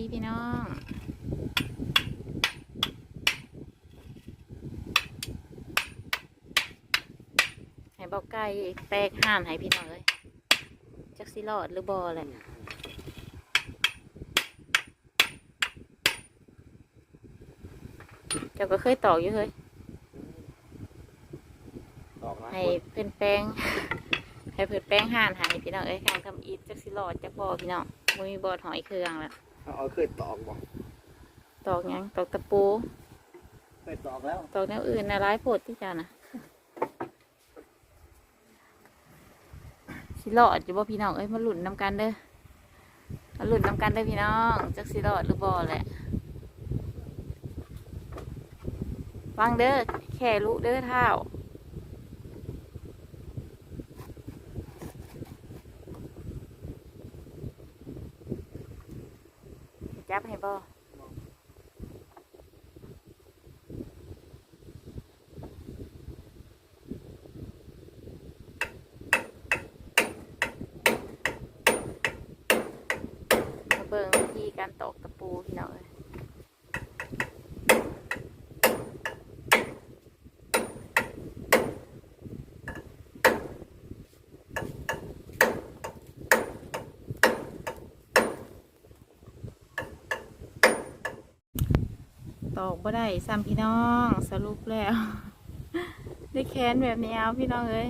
ดีพี่น้องให้บอกไก่แตกห่านให้พี่น้องเลยจักสิรอดหรือบอแหละเจ้าก็เคยตอกอยู่เคยออกมาให้เพื่อนแป้งให้เพื่อนแป้งห่านให้พี่น้องเอ้ยแข่งทำอีทจักสิรอดจักบอพี่น้องบ่มีบอดหอยเครื่องแล้ว เอาเคยตอกบ่ตอกหยังตอกตะปู เคยตอกแล้วตอกแนวอื่นนะร้ายโพดที่เจ้านะสิรอดอยู่บ่พี่น้องเอ้ยมาหลุนน้ำกันเด้อมาหลุนน้ำกันเด้อพี่น้องจักสิรอดหรือบ่แหละฟังเด้อแค่ลุเด้อเท้าจับให้บ่ มาเบิ่งวิธี การตอกตะปูพี่น้องเอ้ยตอกบ่ได้ซ้ำพี่น้องสรุปแล้ว ได้แค้นแบบนี้เอาพี่น้องเอ้ย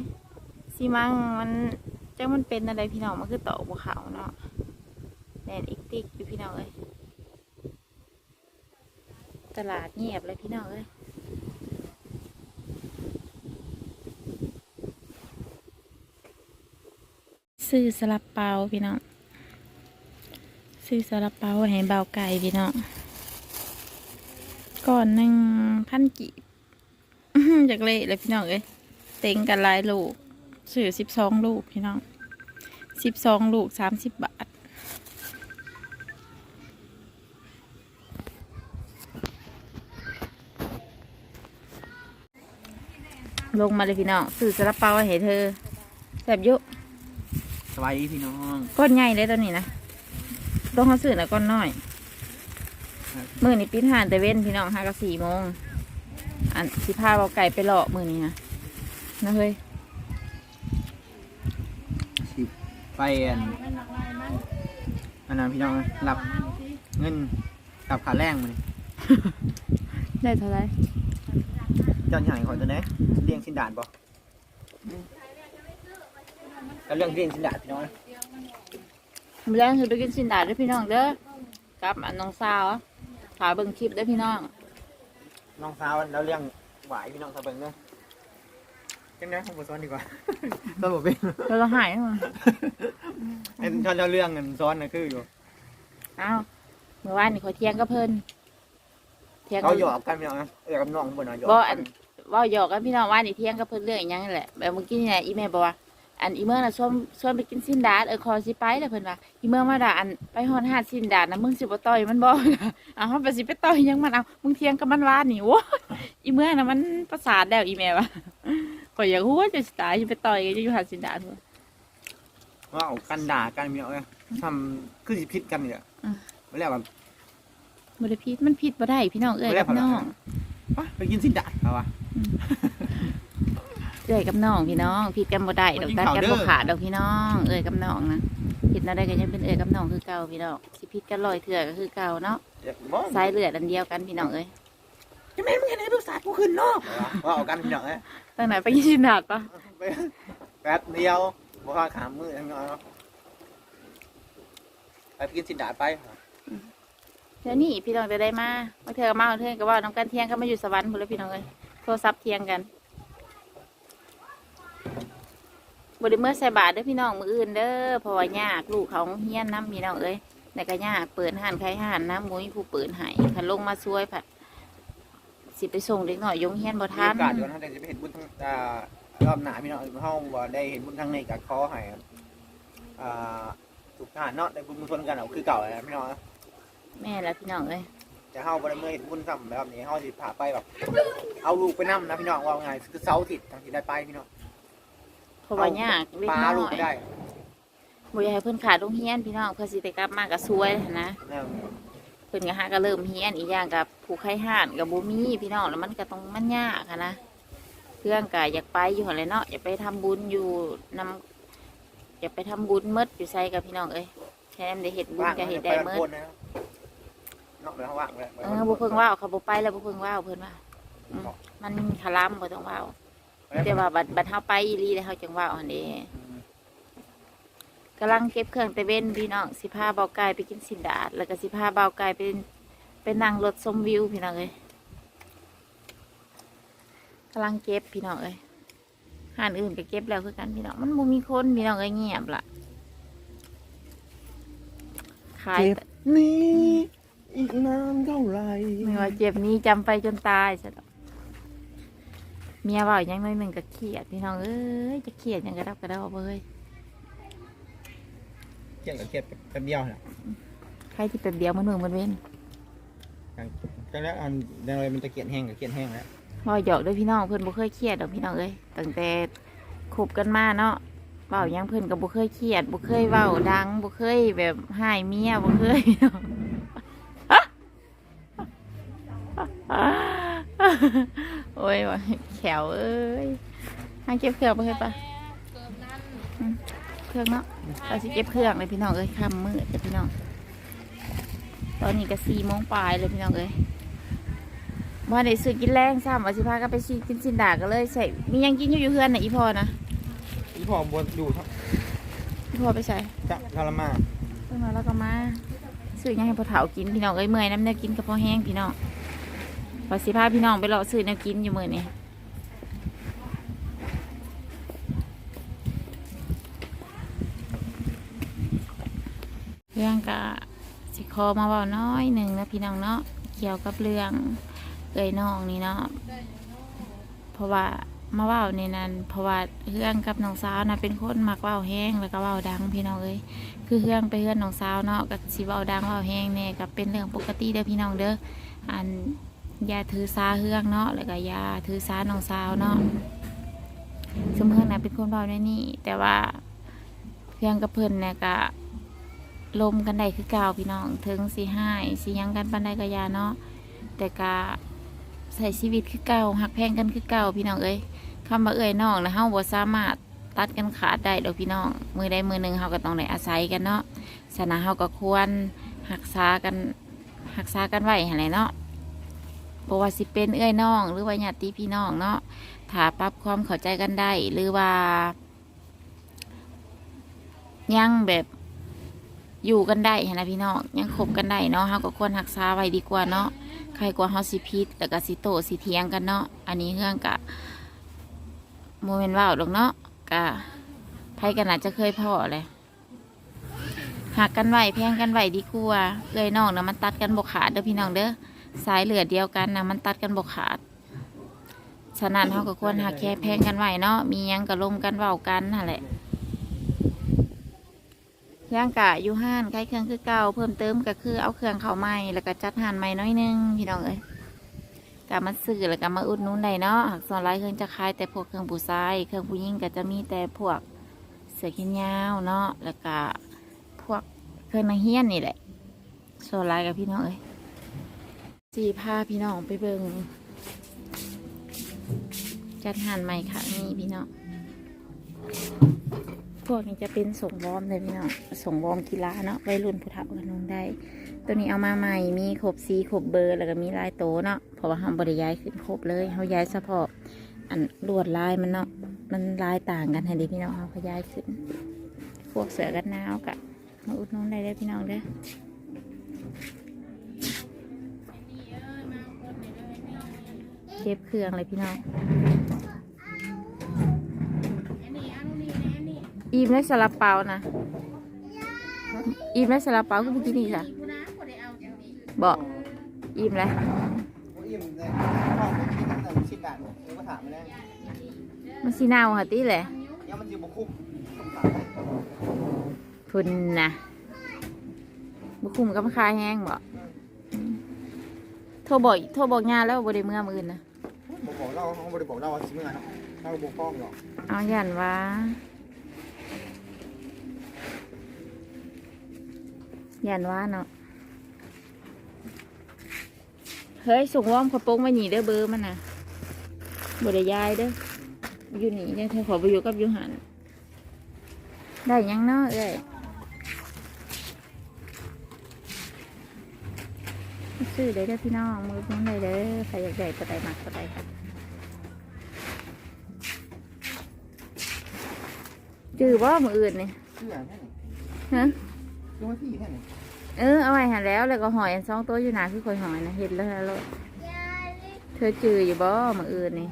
ซีมังมันจังมันเป็นอะไรพี่น้องมันคือตอกบ่เขาเนาะ ดดอีกติกอยู่พี่น้องเอ้ยตลาดเงียบเลยพี่น้องเอ้ยซื้อสลับเปาพี่น้องซื้อสลับเปาให้เบาไก่พี่น้องก่อนหนึ่งพันกีบจากเละเลยพี่น้องเอ้ยเต็งกันหลายลูกซื้อสิบสองลูกพี่น้องสิบสองลูกสามสิบบาท ลงมาเลยพี่น้องสื่อสลับเปาให้เธอแสบอยุสบายดีพี่น้องก้อนใหญ่เลยตัวนี้นะต้องเขาสื่อนะก้อนน้อยมือนี่ปิดหานแต่เว้นพี่น้องห้ากับสี่โมงอันสิพาเอาไก่ไปหลอกมือนี้นะนะเฮ้ยสิไปอันอันนั้นพี่น้องรับเงินกับขาแรงมานี่ได้เท่าไหร เจ้าหายขอตัวไหนเลี้ยงสินดานบ่ก็เรื่องเลี้ยงสินดานพี่น้องมื้อแรกคือไปกินสินดาดด้วยพี่น้องเด้อกับอันน้องสาวขาเบิ่งคลิปเด้อพี่น้อง น้องสาวเราเลี้ยงหวายพี่น้องสะเบิงเด้อจังได๋ผมบ่สอนดีกว่าสอนบ่เป็นเราเราหายแล้วมั้งไอ้ตอนเราเรื่องเงินซ้อนน่ะคืออยู่อ้าวเมื่อวานนี่ขอยเที่ยงก็เพิ่น เที่ยงเขาหยอกกันพี่น้องนะเออกับน้องบ่น่ะหยอกบ่กัอันนเว่าหยอกกันพี่น้องว่านี่เที่ยงก็เพิ่นเรื่องอีหยังนั่นแหละแบบเมื่อกี้นี่แหละอีแม่บอกว่าอันอีเมื่อน่ะชวนชวนไปกินซินดาดเออคอสิไปแล้วเพิ่นว่าอีเมื่อมาด่าอันไปฮอดหาดซินดาดนะมึงสิบ่ต่อยมันบ่อ้าวเฮาไปสิไปต่อยหยังมันเอามึงเที่ยงกับมันว่านี่โว้ยอีเมื่อน่ะมันประสาทแล้วอีแม่ว่าข่อยอยากฮู้ว่าจะสิตายสิไปต่อยกันอยู่หาดซินดาดพุ่น ว่าเอากันด่ากันพี่น้องเอ้ยทำคือสิผิดกันเนี่ยอืม ไม่แล้วแบบ บ่ได้ผิดมันผิดบ่ได้พี่น้องเอ้ยบ่ได้กับน้องไปไปกินสินดานเอาวะ เอ้ยกับน้องพี่น้องผิดกันบ่ได้ดอกบ่กินตัดข้าวกันเด้อบ่ขาดดอกพี่น้อง เอ้ยกับน้องนะผิดแนวใดก็ยังเป็นเอ้ยกับน้องคือเก่าพี่น้องสิผิดกันร้อยเทื่อก็คือเก่าเนาะเดี๋ยวบ่สายเลือดอันเดียวกันพี่น้องเอ้ยจะแม่นมึงเห็นไอ้ลูกสาวกูขึ้นเนาะว่าเอากันพี่น้องเอ้ยตั้งไหนไปยินชินดาดปะไปแป๊บเดียวบ่ว่าขามมือทั้งน้อยเนาะไปกินสินดานไป เดี๋ยวนี้พี่น้องจะได้มาบางเทื่อก็มาบางเทื่อก็ว่าน้ำกันเที่ยงก็มาอยู่สวรรค์หมดแล้วพี่น้องเอ้ยโทรศัพท์เที่ยงกันบไดิเมื่อใส่บาทเด้อพี่น้องมืออื่นเด้อเพราะว่ายากลูกเขาเฮี้ยนน้ำพี่น้องเอ้ยแต่ก็ยากเปิดห้านใครห้านน้ำมุ้ยผู้เปิดหายผันลงมาช่วยผัดสิไปส่งเด็กหน่อยยงเฮี้ยนบ่มีทันโอกาสเดี๋ยวนะเดี๋ยวจะไปเห็นบุญทั้งอ่ารอบหน้าพี่น้องเฮาบ่ได้เห็นบุญทั้งในกับขอให้อ่าทุกทหารเนาะได้บุญมุทนกันเอาคือเก่าแล้วพี่น้อง เนาะแม่ละพี่น้องเอ้ยแต่เฮาบ่ได้เมื่อเห็นบุญซ้ำแบบนี้เฮาสิพาไปแบบ เอาลูกไปนํนะพี่น้องว่าไงคือเสาร์อาทิตย์ทางที่ได้ไปพี่น้องเพราะว่ายากเล็กปลาน้ลูอกยไปได้บ่อยากให้เพิ่นขาดโรงเฮียนพี่น้องเพื่อสิไปกลับมาก็ช่วยนะ แน่เพิ่นก็หาก็เริ่มเฮียนอีกอย่างกับผูกไข่ห่านกับบ่มีพี่น้องแล้วมันก็ต้องมันยากอะนะเครื่องก็อยากไปอยู่หั่นแหละเนาะอยากไปทำบุญอยู่นำอยากไปทำบุญหมดอยู่ไสกับพี่น้องเอ้ยแค่นั้นได้เฮ็ดบุญว่างก็เฮ็ดไปได้ละหมค ดนนะนอกไปข้างว่างเลยเออบ่เพิ่งว่าวเขาบ่ไปแล้วบ่เพิ่งว่าวเพิ่นว่าอืมมันคลำบ่ต้องว่าวแต่ว่าบัดบัดเฮาไปอีหลีแล้วเฮาจังว่าวหั่นเด้กำลังเก็บเครื่องแต่เว้นพี่น้องสิพาเบาไก่ไปกินสินดาด แล้วก็สิพาเบาไก่ไปไปนั่งรถชมวิวพี่น้องเอ้ยกำลังเก็บพี่น้องเอ้ยห้านอื่นก็เก็บแล้วคือกันพี่น้องมันบ่มีคนพี่น้องเอ้ยเงียบล่ะขายเจ็บนี้ อีกนานเท่าไหรไม่ว่าเจ็บนี้จำไปจนตายซะดอกเมียเว่าอย่างน้อยหนึ่งก็เครียดพี่น้องเอ้ยจะเครียดหยังกระดับกระเดาเบ้ยเกี่ยงกับเกียดแป๊บเดียวนะใครที่เป็นเดียวมันหนึ่งมันเว้นก็แล้วอันเดี๋ยวมันจะเกียดแห้งกับเกียดแห้งแล้วเว่าหยอกด้วยพี่น้องเพื่อนบ่เคยเครียดดอกพี่น้องเอ้ยตั้งแต่คบกันมาเนาะเว้าหยังเพื่อนก็บ่เคยเครียดบ่เคยเว้าดังบ่เคยแบบหายเมียบ่เคย โอ้ยว่ะแขวเอ้ยให้เก็บเครื่องไปเฮ็ดปะเครื่องเนาะเราสิเก็บเครื่องเลยพี่น้องเอ้ยค่ำมืดเด้อพี่น้อง ตอนนี้ก็สี่โมงปลายเลยพี่น้องเอ้ยว่าได้ซื้อกินแรงซ้ำว่าสิพากันไปซื้อกินสินดาก็เลยใส่มีหยังกินอยู่อยู่เพื่อนน่ะอีพอนะอีพอบนอยู่ทั้งอีพอไปใส่จะทารมาเพิ่นมาแล้วก็มาซื้อหยังให้พ่อเฒ่ากินพี่น้องเอ้ยเมื่อยน้ำแนวกินกับพ่อแห้งพี่น้อง ว่าสิพาพี่น้องไปรอซื้อแนวกินอยู่มือนี้เรื่องกะสิคอมาเว้าน้อยหนึ่งนะพี่น้องเนาะเกี่ยวกับเรื่องเอ้ยน้องนี่เนาะเพราะว่ามาเว้าในนั้นเพราะว่าเรื่องกับน้องสาวนะเป็นคนมักเว้าแห้งแล้วก็เว้าดังพี่น้องเอ้ยคือเรื่องไปเพื่อนน้องสาวเนาะกับสิเว้าดังเว้าแห้งเนี่ยกับเป็นเรื่องปกติเด้อพี่น้องเด้ออัน ย่าถือสาเรื่องเนาะแล้วก็อย่าถือสาน้องสาวเนาะสมเพื่อนนะเป็นคนเว้าในนี่ แต่ว่าเพื่อนกับเพื่อนเนี่ยก็ลมกันได้คือเก่าพี่น้องถึงสิห้ายสิหยังกันปันใดก็อยาเนาะแต่ก็ใส่ชีวิตคือเก่าหักแพงกันคือเก่าพี่น้องเอ้ยคำว่าเอ้ยน้องนะเฮาบ่สามารถตัดกันขาดได้ดอกพี่น้อง มือใดมือหนึ่งเขาก็ต้องได้อาศัยกันเนาะฉะนั้นเขาก็ควรหักษากันหักษากันไว้หั่นแหละเนาะเพ ราะว่าสิเป็นเอื้อยน้อง หรือว่าญาติพี่น้องเนาะถ้าปรับความเข้าใจกันได้ หรือว่ายังแบบอยู่กันได้หั่นนะพี่น้องยังคบกันได้เนาะเขาก็ควรหักษาไว้ดีกว่าเนาะใครกว่าเขาสิพิษแล้วก็สิโตสิเทียงกันเนาะอันนี้เรื่องกะโมเมนต์ว่าวดอกเนาะกะไพ่กันอาจจะเคยพ่อเลยหักกันไหวแพงกันไหวดีกว่าเลยน้องเนาะมันตัดกันบกขาดเด้อพี่น้องเด้อ สายเหลือเดียวกันนะมันตัดกันบกขาดฉะนั้นเขาก็ควรหักแค่แพงกันไหวเนาะมียังกะลมกันเว้ากันนั่นแหละย่างกะยูห้านใครเครื่องคือเก่าเพิ่มเติมก็คือเอาเครื่องเขาใหม่แล้วก็จัดห่านใหม่น้อยนึงพี่น้องเอ้ยกามาซื้อแล้วก็มาอุดหนุนได้เนาะหากส่วนหลายเครื่องจะขายแต่พวกเครื่องผู้ชายเครื่องผู้หญิงก็จะมีแต่พวกเสือแขนยาวเนาะแล้วก็พวกเครื่องนางเฮียนนี่แหละส่วนหลายกับพี่น้องเอ้ย สีพาพี่น้องไปเบิงจัดหานใหม่ค่ะนี่พี่น้องพวกนี้จะเป็นส่งวอมเลยพี่น้องส่งวอมกีฬาเนาะวัยรุ่นผู้เฒ่ากันนงได้ ตัวนี้เอามาใหม่มีครบสีครบเบอร์แล้วก็มีลายโตเนาะเพราะว่าเราบริย้ายขึ้นครบเลยเขาย้ายเฉพาะอันลวดลายมันเนาะมันลายต่างกันให้เด็พี่น้องเขาขยายขึ้นพวกเสือกันหนาวกะมาอุดหนุนได้เลยพี่น้องเด้อ เก็บเครื่องเลยพี่น้องอีมได้สลับเปานะอีมได้สลับเปาคือเมื่อกี้นี่ค่ะบอกอิ่มแล้วอิ่มเลยพ่อไปกินตั้งแต่ชิดด่านเองก็ถามมาแล้วมันสีเนาค่ะตีแหละยังมันอยู่บุคุ้มทุนนะบุคุมกับคาแห้งบอกโทรบอกโทรบอกงานแล้วบ่ได้เมื่อมืออื่นนะ บอกบอกเราเขาบริบอกเราว่าสิเมื่อเนาะเราบอกฟ้องหรอกเอาหยันว่ายันว่าเนาะเฮ้ยส่งว่อมขาโป้งไว้หนีเด้อเบอร์มันนะบไดยายเด้ออยู่นี่เนี่ยเธอขอไปอยู่กับยูหันได้ยังเนาะเอ้ย ซื้อได้เด้อพี่น้องมือพ้นได้เด้อใครอยากได้ก็ได้มักก็ได้ค่ะจือว่ามืออื่นนี่เชื่อแค่ไหนฮะดูว่าที่แค่ไหนเออเอาไว้หันแล้วแล้วก็หอยอันสองตัวอยู่หนาคือคอยหอยนะเห็นแล้วแล้วเธอจืออยู่บ่มืออื่นนี่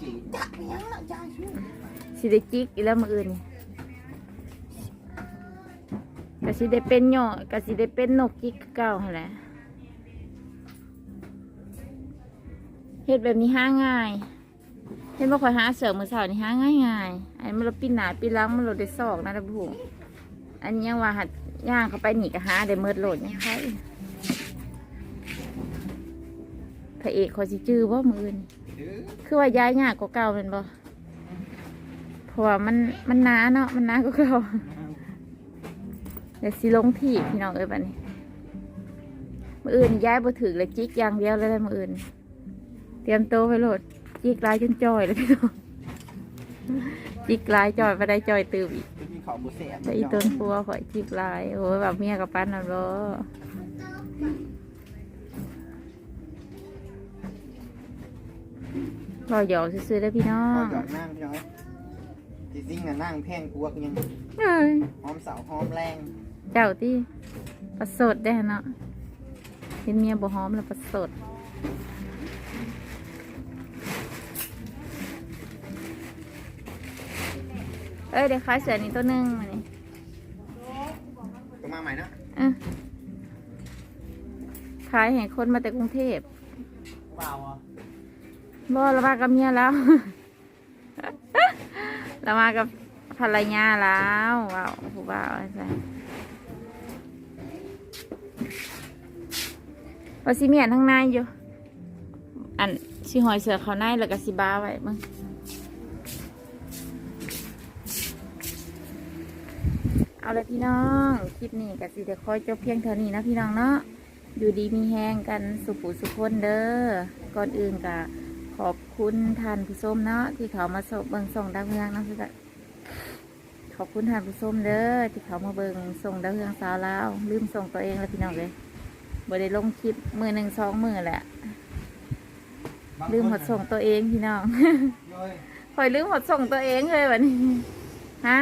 จีจักยังละจ้าช่วยสิได้จิกอีแล้วมืออื่นนี่ ก็สิได้เป็นหย่อก็สิได้เป็นนกจิกเก่าแหละเฮ็ดแบบนี้หาง่าย เห็นบ่ค่อยหาเสือมือเสานี่หาง่ายง่ายอันนี้มันเราปิ้นหนาปิ้นหลังมันเราได้ซอกนะท่านผู้อันนี้ยังว่าหัดย่างเข้าไปหนีก็หาได้เมิดโหลดยังไงพระเอกขอสิจื้อบ่มืออื่นคือว่าย้ายยากกว่าเก่าเป็นบ่เพราะว่ามันมันหนาเนาะมันหนากว่าเก่า เดี๋ยวสิลงที่พี่น้องเอ้ยบัดนี้มืออื่นย้ายบ่ถึงเลยจิกอย่างเดียวเลยได้มืออื่น เตรียมโตวไปโหลดจิกลายจนจอยเลยพี่น้องจิกลายจอยไปได้จอยตื่มอีกมีของบุเสียแต่อีต้นปัวข่อยจิกลายโอ้ยแบบเมียกับปั้นน่ะบ่รอหยอกซื้อๆได้อพี่น้อก็งหยอดนั่งพี่น้อยจริงๆน่ะนั่งแพงกวกยังเอ้ย หอมเสาหอมแรง เจ้าที่ประสดได้เนาะเห็นเมียบ่หอมแล้วประสดเอ้ยเดี๋ยวขายเสือนี้ตัวหนึงมานี่ก็มาใหม่นะอะขายให้คนมาแต่กรุงเทพเปล่าอะบ่ละมากับเมียแล้วละมากับภรรยาแล้วว้าวผู้บ่าวใช่ ว่าสิเมียนทั้งในอยู่ อันสิหอยเสือเขาในแล้วก็สิบ้าไว้มึงเอาเลยพี่น้อง คลิปนี้ก็สิเดคอยจบเพียงเท่านี้นะพี่น้องเนาะ อยู่ดีมีแห้งกันสุขุสุขคนเด้อ ก่อนอื่นก็ขอบคุณท่านผู้ชมเนาะที่เขามาสบเบิงส่งดาวเรืองนะพี่ก็ขอบคุณท่านผู้ชมเด้อที่เขามาเบิงส่งดาวเรืองสาวลาวลืมส่งตัวเองแล้วพี่น้องเลย บ่ได้ลงคลิปมือหนึ่งสองมือแหละลืมหมดส่งตัวเองพี่น้องโย้ยคอยลืมหมดส่งตัวเองเลยวันนี้ฮะ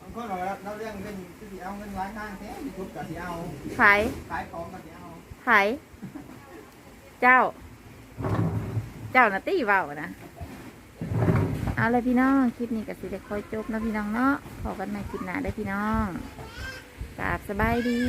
บางคนเราเราเรื่องเงินก็สิเอาเงินร้ายข้างแท้ยูทูบก็สิเอาไผขายของก็สิเอาไผเจ้า เจ้าน่ะตีเบานะเอาเลยพี่น้องคลิปนี้ก็สิได้คอยจบนะพี่น้องเนาะพอกันใหม่คลิปหน้าได้อพี่น้องกราบสบายดี